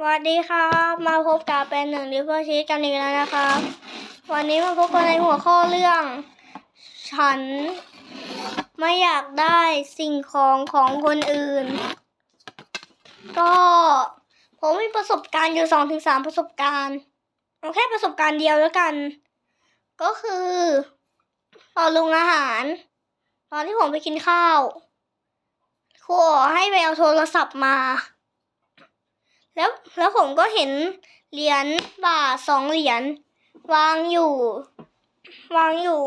สวัสดีครับมาพบกับเป็นหนึ่งดิฟเฟอร์ชีสกันอีกแล้วนะครับ วันนี้มาพบกันในหัวข้อเรื่อง ฉันไม่อยากได้สิ่งของของคนอื่น ก็ผมมีประสบการณ์อยู่สองถึงสามประสบการณ์เอาแค่ประสบการณ์เดียวแล้วกัน ก็คือตอนลงอาหาร ตอนที่ผมไปกินข้าวครูอ๋อให้ไปเอาโทรศัพท์มา แล้วแล้วผมก็เห็นเหรียญบาทสองเหรียญวางอยู่ วางอยู่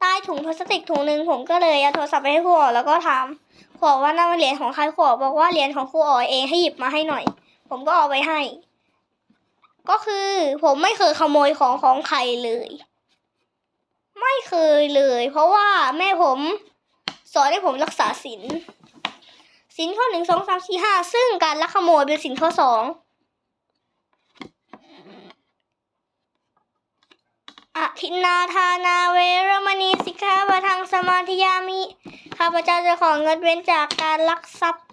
ใต้ถุงพลาสติกถุงหนึ่งผมก็เลยเอาโทรศัพท์ไปให้ครูอ๋อแล้วก็ถามครูอ๋อว่านั่นมันเหรียญของใครครูอ๋อบอกว่าเหรียญของครูอ๋อเองให้หยิบมาให้หน่อย ผมก็เอาไปให้ ก็คือผมไม่เคยขโมยของของใครเลย ไม่เคยเลย เพราะว่าแม่ผมสอนให้ผมรักษาศีล ศีลข้อหนึ่งสองสามสี่ห้าซึ่งการลักขโมยเป็นศีลข้อสองอทินนาทานาเวรมณีสิกขาปะทังสมาธิยามิข้าพเจ้าจะของดเว้นจากการลักทรัพย์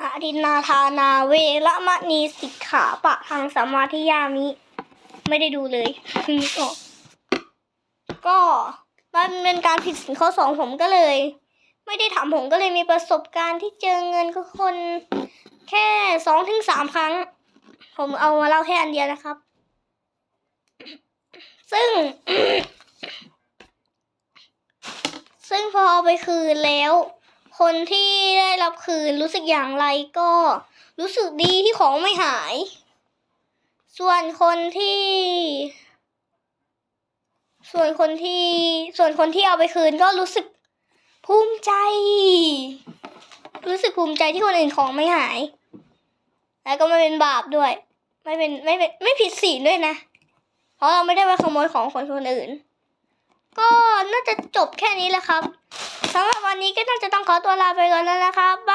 อทินนาทานาเวรมณีสิกขาปะทังสมาธิยามิ ไม่ได้ดูเลยนึกออกก็มันเป็นการผิดสินข้อสองผมก็เลย ไม่ได้ทำผมก็เลยมีประสบการณ์ที่เจอเงินกับคน แค่สองถึงสามครั้ง ผมเอามาเล่าแค่อันเดียวนะครับ ซึ่ง ซึ่งพอเอาไปคืนแล้ว คนที่ได้รับคืนรู้สึกอย่างไรก็รู้สึกดีที่ของไม่หาย ส่วนคนที่ ส่วนคนที่ ส่วนคนที่เอาไปคืนก็รู้สึก ภูมิใจ รู้สึกภูมิใจที่คนอื่นของไม่หาย แล้วก็ไม่เป็นบาปด้วย ไม่เป็นไม่เป็นไม่ผิดศีลด้วยนะ เพราะเราไม่ได้ไปขโมยของคนคนอื่น ก็น่าจะจบแค่นี้แหละครับสำหรับวันนี้ก็น่าจะต้องขอตัวลาไปก่อนแล้วนะครับบ